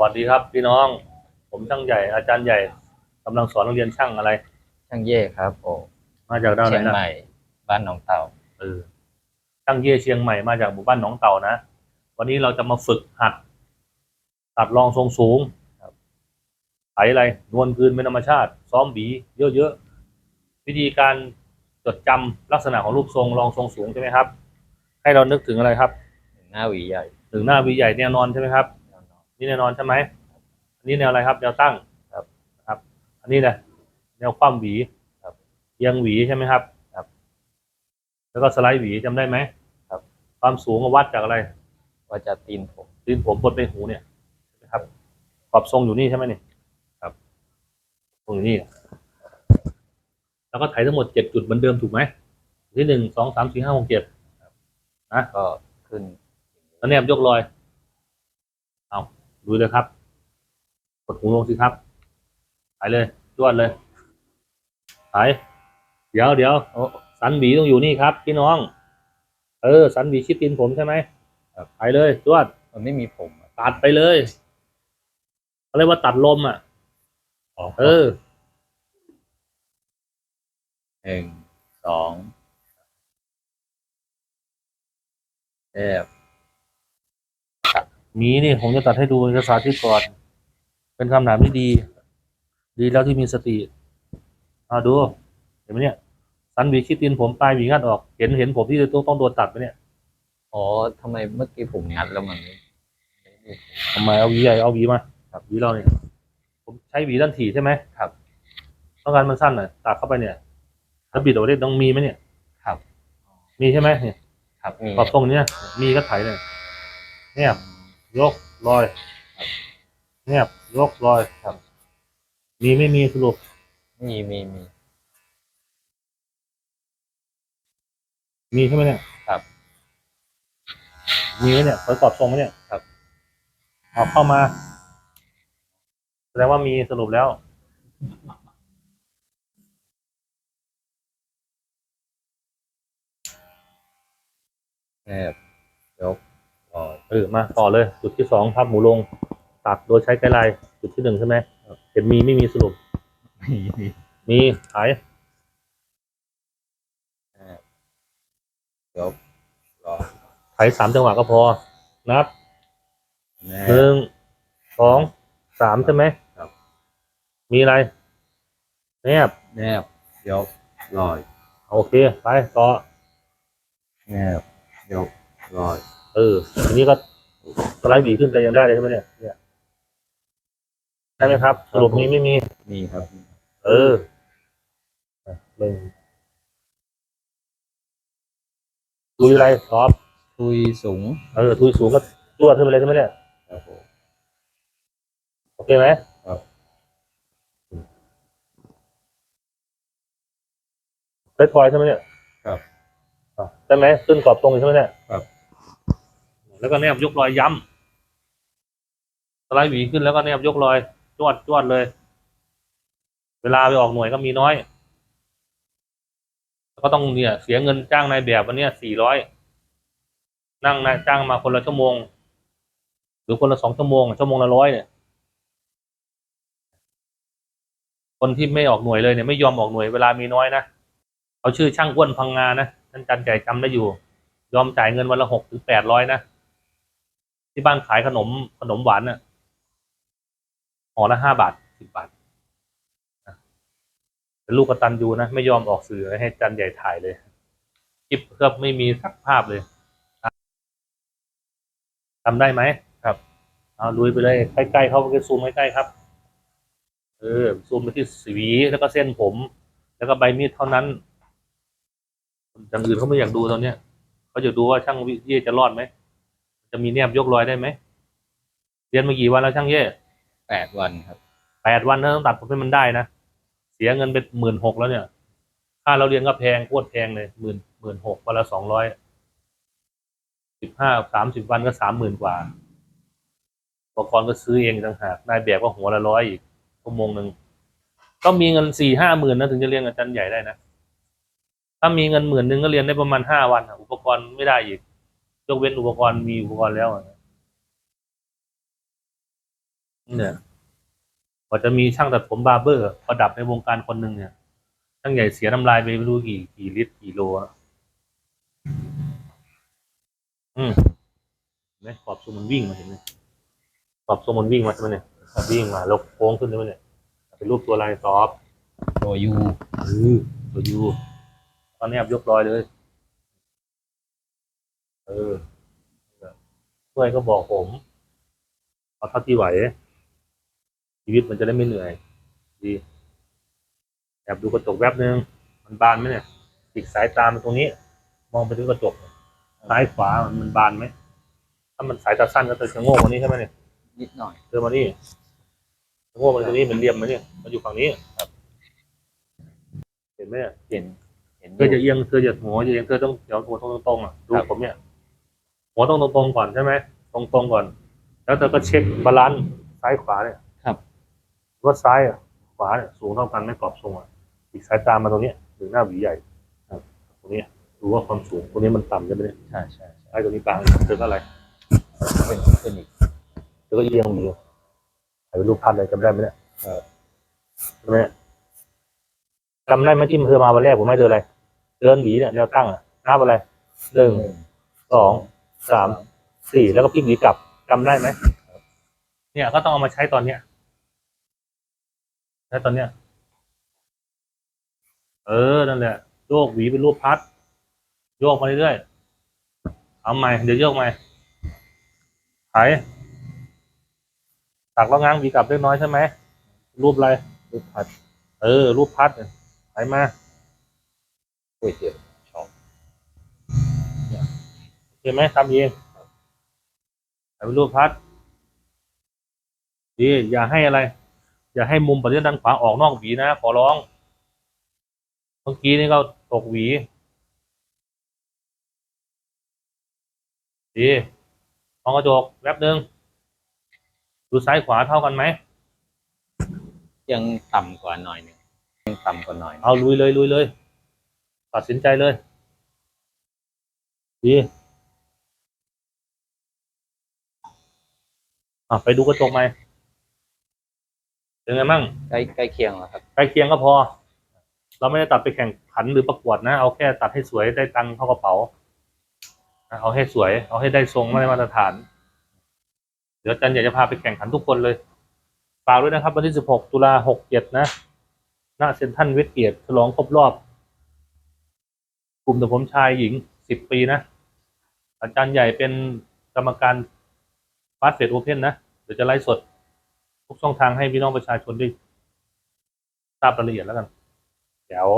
วัสดีครับพี่น้อง ผมช่างใหญ่อาจารย์ใหญ่กำลังสอนนักเรียนช่างอะไร ช่างเย่ครับโอ้มาจากด้านไหเชีนยงนะใหม่ บ้านหนองเต่า เออช่างเย่เชียงใหม่มาจากหมู่บ้านหนองเต่านะวันนี้เราจะมาฝึกหัดตัดรองทรงสูงครับไถอะไรนวลพื้นเป็นธรรมชาติ ซ้อมบีเยอะๆวิธีการจดจำลักษณะของรูปทรงรองทรงสูงใช่ไหมครับ ให้เรานึกถึงอะไรครับ หน้าหวีใหญ่ ถึงหน้าวีใหญ่แนวนอนใช่ไหมครับแนวนอนนี่แนวนอนใช่ไหมอันนี้แนวอะไรครับ แนวตั้งครับครับ อันนี้นะแนวคว่ำหวีครับเอียงหวีใช่ไหมครับครับ แล้วก็สไลด์หวีจำได้ไหมครับ ความสูงก็วัดจากอะไรว่าจะตีนผมตีนผมบนไปหูเนี่ยใช่ไหมครับขอบทรงอยู่นี่ใช่ไหมเนี่ยครับตรงอยู่นี่แล้วก็ไถทั้งหมดเจ็ดจุดเหมือนเดิมถูกไหมที่หนึ่งสองสามสี่ห้าหกเจ็ดนะก็ขึ้นแล้วแนบยกรอย เอา ดูเลยครับ กดหูลงสิครับหายเลยจวดเลยหายเดี๋ยวเดี๋ยวโอ้สันหวีต้องอยู่นี่ครับ พี่น้อง เออ สันหวีชิดตีนผมใช่ไหมครับหายเลยจวดมันไม่มีผมอะตัดไปเลยเขาเรียกว่าตัดลมอะเออหนึ่งสองแอบ หมีนี่ผมจะตัดให้ดูเอกสารที่ก่อน เป็นคำถามที่ดี ดีแล้วที่มีสติเอาดู เห็นไหมเนี่ย สันหวีคิดตีนผมปลายหวีงัดออก เห็นเห็นผมที่ต้องต้องโดนตัดไหมเนี่ย อ๋อทำไมเมื่อกี้ผมงัดแล้วมันไม่ไม่มีผมทำไมเอาหวีใหญ่เอาหวีมาครับหวีเราเนี่ยผมใช้หวีด้านถี่ใช่ไหมครับ ต้องการมันสั้นหน่อยตัดเข้าไปเนี่ยแล้วบิดออกได้ต้องมีไหมเนี่ย ครับ มีใช่ไหมเนี่ย ครับมีขอบตรงเนี้ยมีก็ไถเลยเนี่ย ยกลอยเนี่ยยกลอยครับ มีไม่มีสรุปมีมีมีมีใช่ไหมเนี่ยครับ มีไหมเนี่ยประกอบทรงไหมเนี่ยครับเอาเข้ามาแสดงว่ามีสรุปแล้ว แอบยกลอย เออมาต่อเลย จุดที่สองพับหมูลงตัดโดยใช้ไกด์ไลน์จุดที่หนึ่งใช่ไหมเห็นมีไม่มีสรุป มีมีมีหายแอบยกลอยไถสามจังหวะก็พอ นับแนหนึ่บงสองสามใช่ไหมครับมีอะไร แนบแนบยกลอยโอเค ไป ต่อแนบยกลอย เออทีนี้ก็สไลด์บีขึ้นไปยังได้เลยใช่ไหมเนี่ยเนี่ยได้ไหมครับสรุปมีไม่มี มีครับ เออหนึ่งทุยอะไรตอบทุยสูง เออทุยสูงก็ตัวขึ้นไปเลยใช่ไหมเนี่ยครับผมโอเคไหมครับได้พลอยใช่ไหมเนี่ย ครับอะได้ไหมขึ้นกรอบตรงอยู่ใช่ไหมเนี่ย ครับ แล้วก็แนบยกรอยย้ำสไลด์หวีขึ้นแล้วก็แนบยกรอยจวดจวดเลย เวลาไปออกหน่วยก็มีน้อยก็ต้องเนี่ยเสียเงินจ้างนายแบบวันนี้สี่ร้อยนั่งนายจ้างมาคนละชั่วโมง หรือคนละสองชั่วโมงชั่วโมงละร้อยเนี่ย คนที่ไม่ออกหน่วยเลยเนี่ยไม่ยอมออกหน่วยเวลามีน้อยนะเขาชื่อช่างอ้วนพังงานะท่านจันใจจำได้อยู่ ยอมจ่ายเงินวันละหกถึงแปดร้อยนะ ที่บ้านขายขนมขนมหวานน่ะห่อละห้าบาทสิบบาทเป็นลูกกระตันยูนะ ไม่ยอมออกสื่อให้จันใหญ่ถ่ายเลยคลิปเพื่อไม่มีสักภาพเลยทำได้ไหมครับ เอาลุยไปเลยใกล้ๆเข้าไปซูมใกล้ๆครับ เออซูมไปที่สีแล้วก็เส้นผม แล้วก็ใบมีดเท่านั้นอย่างอื่นเขาไม่อยากดูตอนเนี้ยเขาอยากดูว่าช่างวิเย่จะรอดไหม จะมีแนบยกรอยได้ไหม เรียนมากี่วันแล้วช่างเย่แปดวันครับแปดวันนะต้องตัดผมให้มันได้นะ เสียเงินเป็นหมื่นหกแล้วเนี่ย ค่าเราเรียนก็แพงโคตรแพงเลยหมื่นหมื่นหกวันละสองร้อยสิบห้าสามสิบวันก็สามหมื่นกว่าอุปกรณ์ก็ซื้อเองต่างหากนายแบบก็หัวละร้อยอีกชั่วโมงหนึ่งก็มีเงินสี่ห้าหมื่นนะถึงจะเรียนอาจารย์ใหญ่ได้นะ ถ้ามีเงินหมื่นหนึ่งก็เรียนได้ประมาณห้าวันอะอุปกรณ์ไม่ได้อีก ยกเว้นอุปกรณ์มีอุปกรณ์แล้วอะเนี่ยกว่าจะมีช่างตัดผมบาร์เบอร์ประดับในวงการคนหนึ่งเนี่ยช่างใหญ่เสียน้ำลายไปไม่รู้กี่กี่ลิตรกี่โลอะอืมเห็นไหมขอบทรงมันวิ่งมาเห็นไหมขอบทรงมันวิ่งมาใช่ไหมเนี่ยวิ่งมาแล้วโค้งขึ้นใช่ไหมเนี่ยเป็นรูปตัวลายซอฟตัวยูเออตัวยูตอนนี้ยกรอยเลย เออช่วยก็บอกผมเอาเท่าที่ไหว ชีวิตมันจะได้ไม่เหนื่อย ดีแอบดูกระจกแวบนึง มันบานไหมเนี่ยติดสายตามันตรงนี้ มองไปที่กระจกซ้ายขวามันมันบานไหมถ้ามันสายตาสั้นก็จะชะโงกมานี่ใช่ไหมเนี่ยนิดหน่อยเธอมานี่ชะโงกมาตรงนี้มันเหลี่ยมไหมเนี่ยมันอยู่ฝั่งนี้ครับ เห็นไหมเนี่ยเห็นเห็นเธอจะเอียงเธอจะหัวจะเอียงเธอต้องเดี๋ยวหัวตรงตรงๆอะดูครับผมเนี่ย หัวต้องตรงๆก่อนใช่ไหมตรงตรงๆก่อน แล้วเธอก็เช็คบาลานซ์ซ้ายขวาเนี่ยครับว่าซ้ายอะขวาเนี่ยสูงเท่ากันไม่กรอบทรงอะอีกสายตามมาตรงเนี้ยหรือหน้าหวีใหญ่ครับตรงเนี้ยดูว่าความสูงตรงนี้มันต่ำใช่ไหมเนี่ยใช่ใช่ใช่ไอ้ตรงนี้กลางเธอก็อะไรเป็นขึ้นอีกเธอก็เอียงหวีถ่ายเป็นรูปภาพเลยจำได้ไหมเนี่ยใช่ไหมเนี่ยจำได้ไหมที่เธอมาวันแรกผมไม่เจออะไรเดินหวีเนี่ยแนวตั้งอะนับอะไรหนึ่งสอง สามสี่แล้วก็พลิกหวีกลับจำได้ไหมเนี่ยก็ต้องเอามาใช้ตอนเนี้ยใช้ตอนเนี้ย เออนั่นแหละโยกหวีเป็นรูปพัดโยกมาเรื่อยๆเอาใหม่เดี๋ยวโยกใหม่ไถตักแล้วง้างหวีกลับเล็กน้อยใช่ไหมรูปอะไรรูปพัด เออ รูปพัดเนี่ยมาก๋วยเตี๋ยวชอบ เห็นไหมทำเองไถเป็นรูปพัดดีอย่าให้อะไร อย่าให้มุมปฏิด้านขวาออกนอกหวีนะ ขอร้อง เมื่อกี้นี่ก็ตกหวีดีมองกระจกแวบหนึ่งดูซ้ายขวาเท่ากันไหม ยังต่ำกว่าหน่อยหนึ่งยังต่ำกว่าหน่อยเอาลุยเลยลุยเลย ตัดสินใจเลย ดี อะไปดูกระจกไหมเป็นไงมั่งใกล้ใกล้เคียงแล้วครับใกล้เคียงก็พอ เราไม่ได้ตัดไปแข่งขันหรือประกวดนะ เอาแค่ตัดให้สวยได้ตังค์เข้ากระเป๋านะเอาให้สวย เอาให้ได้ทรงมาตรมาตรฐาน เดี๋ยวอาจันอยากจะพาไปแข่งขันทุกคนเลยฝากด้วยนะครับ วันที่ 16 ตุลา67 นะณเซ็นทรัลเวสเกตฉลองครบรอบ กลุ่มแต่ผมชายหญิง 10 ปีนะ อาจารย์ใหญ่เป็นกรรมการ ฟาสเฟดโอเพนนะเดี๋ยวจะไลฟ์สด ทุกช่องทางให้พี่น้องประชาชนได้ทราบรายละเอียดแล้วกันเดี๋ยว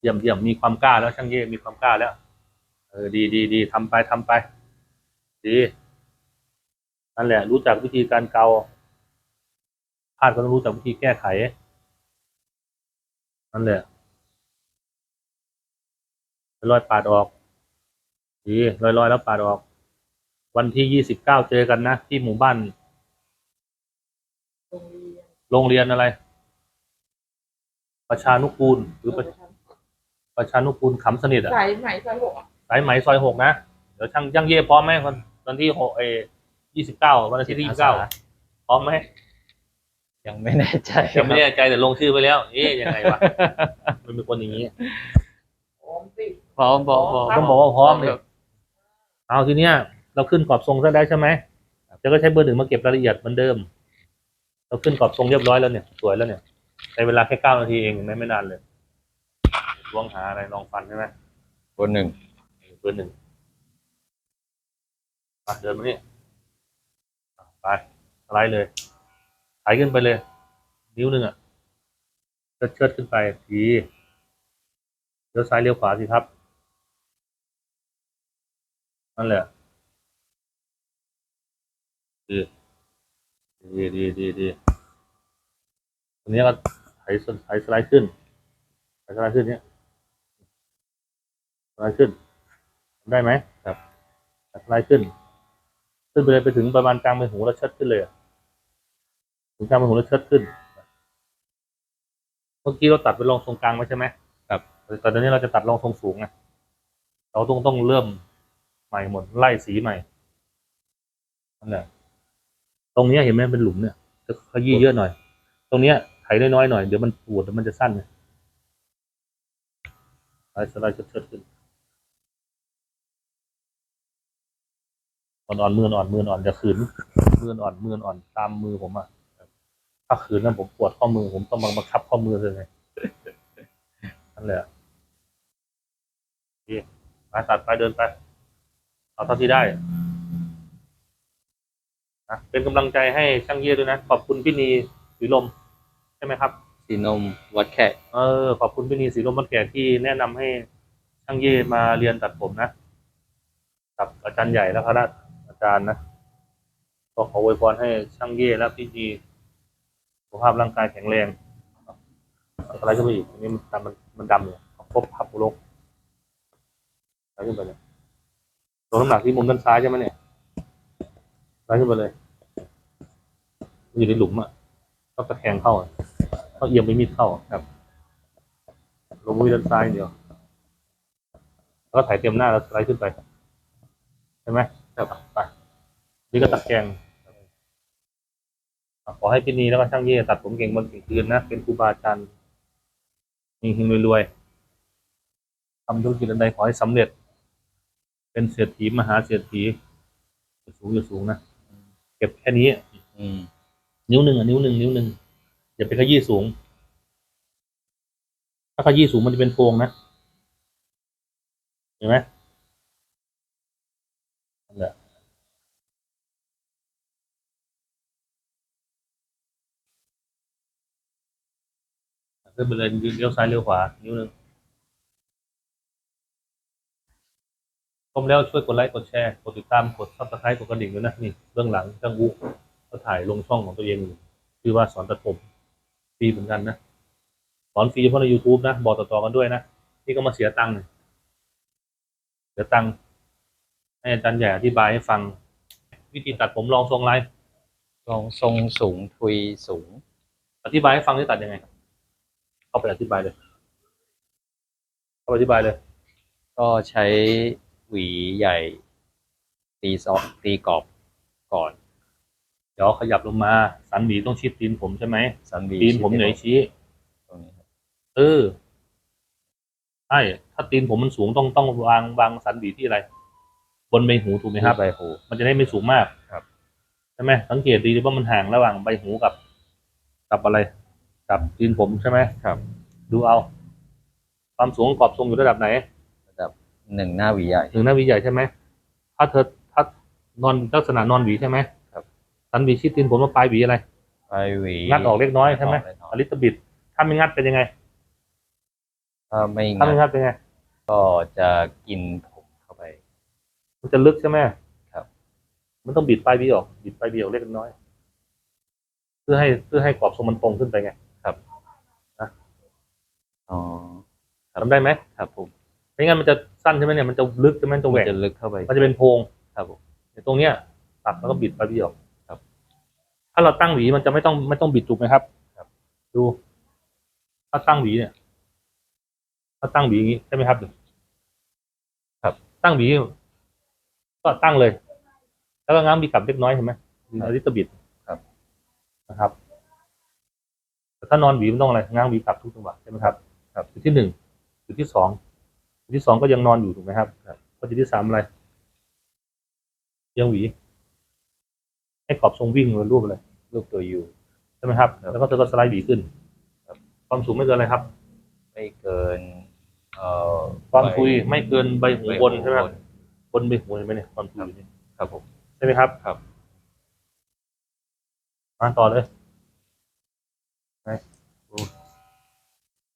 เยี่ยมเยี่ยมมีความกล้าแล้วช่างเย่มีความกล้าแล้ว เออดีดีดีทำไปทำไป ดีนั่นแหละ รู้จักวิธีการเกาพลาดก็ต้องรู้จักวิธีแก้ไข นั่นแหละลอยปาดออก ดีลอยๆแล้วปาดออก วันที่ยี่สิบเก้าเจอกันนะ ที่หมู่บ้าน โรงเรียนอะไร ประชานุกูลหรือประประชานุกูลขำสนิทอะสายไหมสายหกอะสายไหมซอยหกนะ เดี๋ยวช่างย่างเย่พร้อมไหมวันวันที่หกเอยี่สิบเก้าวันอาทิตย์ที่ยี่สิบเก้าพร้อมไหมยังไม่แน่ใจยังไม่แน่ใจแต่ลงชื่อไปแล้วเอ๊ยยังไงวะมันเป็นคนอย่างนี้โอ้สิพร้อมพร้อมพร้อมต้องบอกว่าพร้อมเลยเอาทีเนี้ย เราขึ้นกรอบทรงซะได้ใช่ไหมแล้วก็ใช้เบอร์หนึ่งมาเก็บรายละเอียดเหมือนเดิม เราขึ้นกรอบทรงเรียบร้อยแล้วเนี่ยสวยแล้วเนี่ยในเวลาแค่เก้านาทีเองเห็นไหมไม่นานเลยล้วงหาอะไรลองฟันใช่ไหมตัวหนึ่งเบอร์หนึ่งอะเดินมานี่อะไปสไลด์เลยถ่ายขึ้นไปเลย นิ้วหนึ่งอะเชิดเชิดขึ้นไปทีเลี้ยวซ้ายเลี้ยวขวาสิครับนั่นแหละ ดีดีดีดีดีตรงนี้ก็ถ่ายสถ่ายสไลด์ขึ้นถ่ายสไลด์ขึ้นเนี้ยสไลด์ขึ้นทำได้ไหมครับถ่ายสไลด์ขึ้น ขึ้นไปเลยไปถึงประมาณกลางใบหูแล้วเชิดขึ้นเลยอะถึงกลางใบหูแล้วเชิดขึ้นเมื่อกี้เราตัดเป็นรองทรงกลางไว้ใช่ไหมครับแต่ตอนนี้เราจะตัดรองทรงสูงไงเราต้องต้องเริ่มใหม่หมดไล่สีใหม่นั่นแหละ ตรงเนี้ยเห็นไหมเป็นหลุมเนี่ยจะขยี้เยอะหน่อย ตรงเนี้ยไถน้อยๆหน่อยเดี๋ยวมันปวดเดี๋ยวมันจะสั้นเนี่ยสไลด์สไลด์เชิดขึ้นอ่อนมืออ่อนมืออ่อนจะขืนมืออ่อนมืออ่อนตามมือผมอะถ้าขืนนั้นผมปวดข้อมือผมต้องบังคับข้อมือเลยไงนั่นแหละโอเคมาตัดไปเดินไปเอาเท่าที่ได้ นะเป็นกำลังใจให้ช่างเย่ด้วยนะ ขอบคุณพี่นีสีลม ใช่ไหมครับ สีนมวัดแขกเออขอบคุณพี่นีสีลมบันแก่ที่แนะนำให้ช่างเย่มาเรียนตัดผมนะ กับอาจารย์ใหญ่และคณะอาจารย์นะก็ขออวยพรให้ช่างเย่และพี่นีสุขภาพร่างกายแข็งแรงอะไรก็ไปอีกอันนี้มันดำมันมันดำเลยครบพับลงอะไรขึ้นไปเลยลงน้ำหนักที่มุมด้านซ้ายใช่ไหมเนี่ยไล่ขึ้นไปเลยมัน อยู่ในหลุมอะก็ตะแคงเข้าอะก็เอียงไปมีดเข้าอะครับลงมือด้านซ้ายอย่างเดียว แล้วก็ถ่ายเต็มหน้าแล้วสไลด์ขึ้นไปใช่ไหมครับไปนี่ก็ตะแคงอะขอให้พี่นีแล้วก็ช่างเย่ตัดผมเก่งบนเก่งคืนนะ เป็นครูบาอาจารย์เฮงๆรวยๆทำธุรกิจอันใดขอให้สำเร็จ เป็นเศรษฐีมหาเศรษฐีอย่าสูงอย่าสูงนะ เก็บแค่นี้ อืม นิ้วหนึ่งอะนิ้วหนึ่งนิ้วหนึ่งอย่าไปขยี้สูง ถ้าขยี้สูงมันจะเป็นโพรงนะเห็นไหมนั่นแหละขึ้นไปเลยเลี้ยวซ้ายเลี้ยวขวา นิ้วหนึ่งชมแล้วช่วยกดไลค์กดแชร์ กดติดตาม กดซับสไครต์กดกระดิ่งด้วยนะ นี่เบื้องหลังจังอุ๊ ก็ถ่ายลงช่องของตัวเองอยู่ชื่อว่าสอนตัดผมฟรีเหมือนกันนะสอนฟรีเฉพาะใน YouTube นะ บอกต่อๆกันด้วยนะ นี่ก็มาเสียตังค์เนี่ยเสียตังค์ให้อาจารย์ใหญ่อธิบายให้ฟัง วิธีตัดผมลองทรงไลฟ์ลองทรงสูงทุยสูง อธิบายให้ฟังที่ตัดยังไงเข้าไปอธิบายเลยเข้าไปอธิบายเลย ก็ใช้หวีใหญ่ ตีซอกตีกรอบก่อน เดี๋ยวขยับลงมา สันหวีต้องชิดตีนผมใช่ไหมสันหวีตีนผมเหนือยชี้ตรงนี้ครับเออใช่ถ้าตีนผมมันสูงต้องต้องวางวางสันหวีที่อะไร บนใบหูถูกไหมครับใบหู มันจะได้ไม่สูงมากครับใช่ไหมสังเกตดีว่ามันห่างระหว่างใบหูกับ กับอะไร กับตีนผมใช่ไหมครับ ดูเอา ความสูงของกรอบทรงอยู่ระดับไหน ระดับหนึ่งหน้าหวีใหญ่หนึ่งหน้าหวีใหญ่ใช่ไหมถ้าเธอถ้านอนลักษณะนอนหวีใช่ไหม ครับสันหวีชิดตีนผมว่าปลายหวีอะไรไปหวีงัดออกเล็กน้อยใช่ไหมออกเล็กน้อยอลิตบิดถ้าไม่งัดเป็นยังไงถ้าไม่ถ้างัไม่ดงัดเป็นยังไง ก็จะกินผมเข้าไป มันจะลึกใช่ไหมครับ มันต้องบิดปลายหวีออก บิดปลายหวีออกเล็กน้อย เพื่อให้เพื่อให้กรอบทรงมันตรงขึ้นไปไงอ๋อครับทำได้ไหมครับผมไม่งั้นมันจะสั้นใช่ไหมเนี่ยมันจะลึกใช่ไหมมันจะแหวมันกจะลึกเข้าไป มันจะเป็นโพรงครับผมในตรงเนี้ยตัดแล้วก็บิดปลายหวีออกครับ ถ้าเราตั้งหวีมันจะไม่ต้องไม่ต้องบิดถูกไหมครับครับ ดู ถ้าตั้งหวีเนี่ย ถ้าตั้งหวีอย่างนี้ใช่ไหมครับครับ ตั้งหวีก็ตั้งเลย แล้วก็ง้างบีกลับเล็กน้อยเห็นไหมอลิตบิดครับนะครับแต่ถ้านอนหวีมันต้องอะไรง้างหวีกลับทุกจังหวะใช่ไหมครับครับจุดที่หนึ่งจุดที่สองจุดที่สองก็ยังนอนอยู่ถูกไหมครับพอจุดที่สามอะไรยังหวี ให้กรอบทรงวิ่งเลยรูปอะไรรูปตัวยูใช่ไหมครับครับ แล้วก็เธอก็สไลด์หวีขึ้นครับความสูงไม่เกินอะไรครับ ไม่เกิน เอ่อความทุยไม่เกินใบหูใบนใช่ไหมครับนบนใบหูเห็นไหมเนี่ยความทุยอยู่นี่ครับผมใช่ไหมครับครับมาต่อเลยไหนดู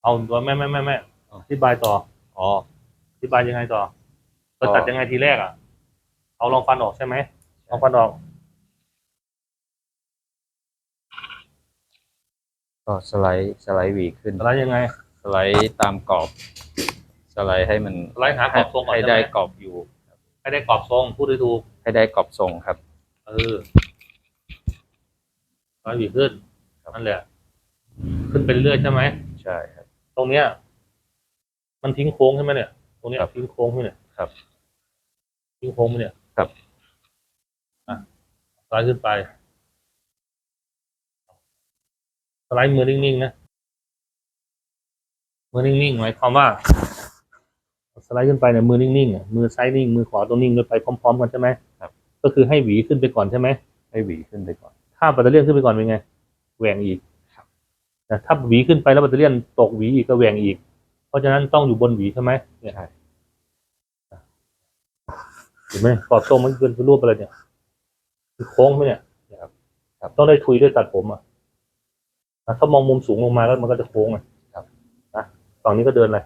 เอาตัวแม่แม่แม่แม่อธิบายต่อ อ๋ออธิบายยังไงต่อก็เราตัดยังไงทีแรกอะ เอาลองฟันออกใช่ไหมลองฟันออก ก็สไลด์สไลด์หวีขึ้น แล้วยังไง สไลด์ตามกรอบ สไลด์ให้มันสไลด์หากรอบทรงก่อนให้ใช่ได้ไหมกรอบอยู่ ให้ได้กรอบทรงพูดได้ถูกให้ได้กรอบทรงครับ เออสไลด์หวีขึ้นครับ นั่นแหละ ขึ้นไปเรื่อยๆใช่ไหมใช่ครับ ตรงเนี้ย มันทิ้งโค้งใช่ไหมเนี่ยตรงเนี้ยครับทิ้งโค้งใช่ไหมเนี่ยครับทิ้งโค้งไหมเนี่ยครับ อะสไลด์ขึ้นไป สไลด์มือนิ่งๆนะ มือนิ่งๆหมายความว่า สไลด์ขึ้นไปเนี่ยมือนิ่งๆอะมือซ้ายนิ่ง มือขวาต้องนิ่งด้วยไปพร้อมๆกันใช่ไหมครับ ก็คือให้หวีขึ้นไปก่อนใช่ไหมให้หวีขึ้นไปก่อน ถ้าแบตเตอรี่ยนขึ้นไปก่อนเป็นไงแหว่งอีกนะถ้าหวีขึ้นไปแล้วแบตเตอรี่ยนตกหวีอีกก็แหว่งอีก เพราะฉะนั้นต้องอยู่บนหวีใช่ไหมเนี่ยใช่เห็นไหมกรอบทรงมันเป็นรูปอะไรเนี่ยคือโค้งไหมเนี่ยครับครับต้องได้ทุยด้วยตัดผมอะนะ ถ้ามองมุมสูงลงมาแล้วมันก็จะโค้งอะครับนะฝั่งนี้ก็เดินเลย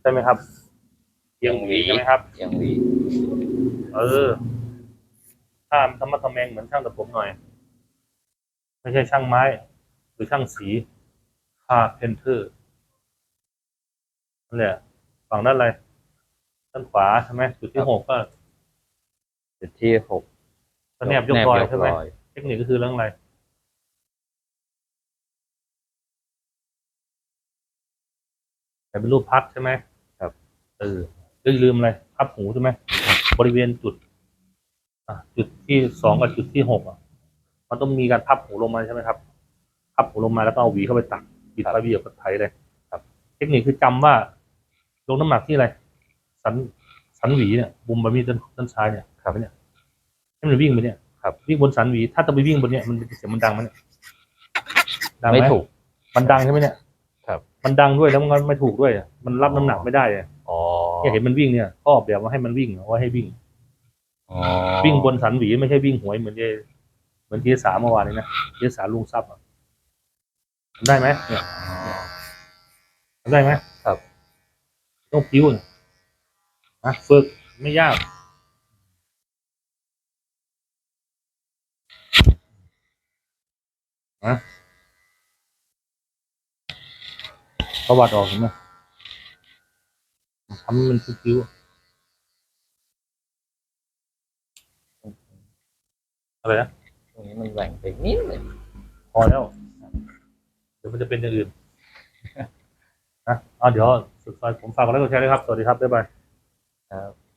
ใช่ไหมครับเอียงหวีใช่ไหมครับเอียงหวีเออถ้าทำมาทำแมงเหมือนช่างตัดผมหน่อย ไม่ใช่ช่างไม้ หรือช่างสีคาเพนเทอร์นั่นแหละฝั่งด้านอะไรด้านขวาใช่ไหมจุดที่หกก็จุดที่หกก็แนบยกรอยใช่ไหมรอยเทคนิคก็คือเรื่องอะไร แต่เป็นรูปพัดใช่ไหมครับ เออก็อย่าลืมอะไรพับหูใช่ไหมบริเวณจุดอะจุดที่สองกับจุดที่หกอะ มันต้องมีการพับหูลงมาใช่ไหมครับ พับหูลงมาแล้วก็เอาหวีเข้าไปตักปิดไปบีบกับไถเลยครับ เทคนิคคือจำว่าลงน้ำหนักที่อะไร สันสันหวีเนี่ยบุมบะมีด้านด้านซ้ายเนี่ยครับเนี่ยให้มันวิ่งไปเนี่ยครับวิ่งบนสันหวี ถ้าจะไปวิ่งบนเนี่ยมันเสียงมันดังไหมเนี่ยดังหไม่ถูก มันดังใช่ไหมเนี่ยครับ มันดังด้วยแล้วมันก็ไม่ถูกด้วยอะมันรับน้ำหนักไม่ได้อะอ๋อเนี่ยเห็นมันวิ่งเนี่ยก็ออกแบบว่าให้มันวิ่งเอาไว่าให้วิ่ง อ๋อวิ่งบนสันหวีไม่ใช่วิ่งหวยเหมือนเจเหมือนทีสามเมื่อวานนี้นะทีสามลุงซับอะทำได้ไหมเนี่ยทำได้ไหมครับ ต้องพิ้วนะนะฝึกไม่ยาก นะ ประวัติออกเห็นไหมทำให้มันพิ้วๆอะไรนะตรงนี้มันแหว่งไปนิดหนึงพอแล้ว เดี๋ยวมันจะเป็นอย่างอื่นนะเอาเดี๋ยวสุดท้ายผมฝากกดไลค์กดแชร์ด้วยครับ สวัสดีครับ บ๊ายบายครับ